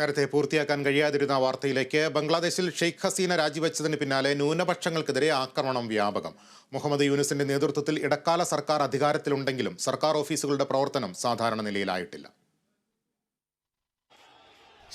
നേരത്തെ പൂർത്തിയാക്കാൻ കഴിയാതിരുന്ന വാർത്തയിലേക്ക് ബംഗ്ലാദേശിൽ ഷെയ്ഖ് ഹസീന രാജിവെച്ചതിന് പിന്നാലെ ന്യൂനപക്ഷങ്ങൾക്കെതിരെ ആക്രമണം വ്യാപകം. മുഹമ്മദ് യൂനിസിന്റെ നേതൃത്വത്തിൽ ഇടക്കാല സർക്കാർ അധികാരത്തിലുണ്ടെങ്കിലും സർക്കാർ ഓഫീസുകളുടെ പ്രവർത്തനം സാധാരണ നിലയിലായിട്ടില്ല.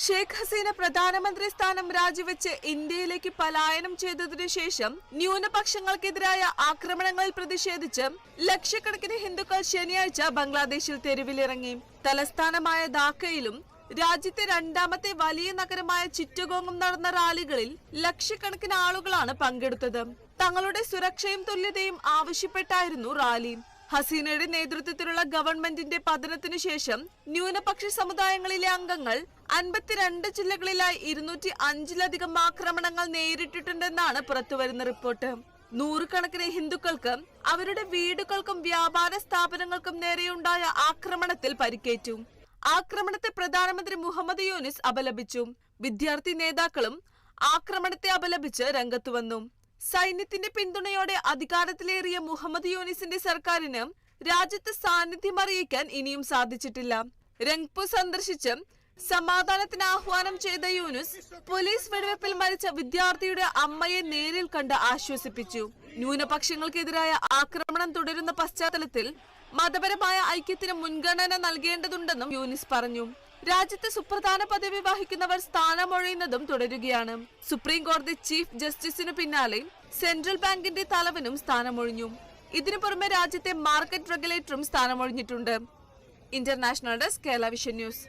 ഷേഖ് ഹസീന പ്രധാനമന്ത്രി സ്ഥാനം രാജിവെച്ച് ഇന്ത്യയിലേക്ക് പലായനം ചെയ്തതിനു ശേഷം ന്യൂനപക്ഷങ്ങൾക്കെതിരായ ആക്രമണങ്ങളിൽ പ്രതിഷേധിച്ച് ലക്ഷക്കണക്കിന് ഹിന്ദുക്കൾ ശനിയാഴ്ച ബംഗ്ലാദേശിൽ തെരുവിലിറങ്ങി. തലസ്ഥാനമായ ധാക്കയിലും രാജ്യത്തെ രണ്ടാമത്തെ വലിയ നഗരമായ ചിറ്റഗോങ്ങും നടന്ന റാലികളിൽ ലക്ഷക്കണക്കിന് ആളുകളാണ് പങ്കെടുത്തത്. തങ്ങളുടെ സുരക്ഷയും തുല്യതയും ആവശ്യപ്പെട്ടായിരുന്നു റാലി. ഹസീനയുടെ നേതൃത്വത്തിലുള്ള ഗവൺമെന്റിന്റെ പതനത്തിനു ശേഷം ന്യൂനപക്ഷ സമുദായങ്ങളിലെ അംഗങ്ങൾ അൻപത്തിരണ്ട് ജില്ലകളിലായി ഇരുന്നൂറ്റി അഞ്ചിലധികം ആക്രമണങ്ങൾ നേരിട്ടിട്ടുണ്ടെന്നാണ് പുറത്തുവരുന്ന റിപ്പോർട്ട്. നൂറുകണക്കിന് ഹിന്ദുക്കൾക്ക് അവരുടെ വീടുകൾക്കും വ്യാപാര സ്ഥാപനങ്ങൾക്കും നേരെയുണ്ടായ ആക്രമണത്തിൽ പരിക്കേറ്റു. ആക്രമണത്തെ പ്രധാനമന്ത്രി മുഹമ്മദ് യൂനിസ് അപലപിച്ചു വിദ്യാർത്ഥി നേതാക്കളും ആക്രമണത്തെ അപലപിച്ച് രംഗത്തു വന്നു. സൈന്യത്തിന്റെ പിന്തുണയോടെ അധികാരത്തിലേറിയ മുഹമ്മദ് യൂനിസിന്റെ സർക്കാരിന് രാജ്യത്ത് സാന്നിധ്യം അറിയിക്കാൻ ഇനിയും സാധിച്ചിട്ടില്ല. രംഗ്പൂർ സന്ദർശിച്ച് സമാധാനത്തിന് ആഹ്വാനം ചെയ്ത യൂനുസ് പോലീസ് വെടിവെപ്പിൽ മരിച്ച വിദ്യാർത്ഥിയുടെ അമ്മയെ നേരിൽ കണ്ട് ആശ്വസിപ്പിച്ചു. ന്യൂനപക്ഷങ്ങൾക്കെതിരായ ആക്രമണം തുടരുന്ന പശ്ചാത്തലത്തിൽ മതപരമായ ഐക്യത്തിന് മുൻഗണന നൽകേണ്ടതുണ്ടെന്നും യൂനിസ് പറഞ്ഞു. രാജ്യത്തെ സുപ്രധാന പദവി വഹിക്കുന്നവർ സ്ഥാനമൊഴിയുന്നതും തുടരുകയാണ്. സുപ്രീം കോടതി ചീഫ് ജസ്റ്റിസിനു പിന്നാലെ സെൻട്രൽ ബാങ്കിന്റെ തലവനും സ്ഥാനമൊഴിഞ്ഞു. ഇതിനു പുറമെ രാജ്യത്തെ മാർക്കറ്റ് റെഗുലേറ്ററും സ്ഥാനമൊഴിഞ്ഞിട്ടുണ്ട്. International desk Kerala vision news.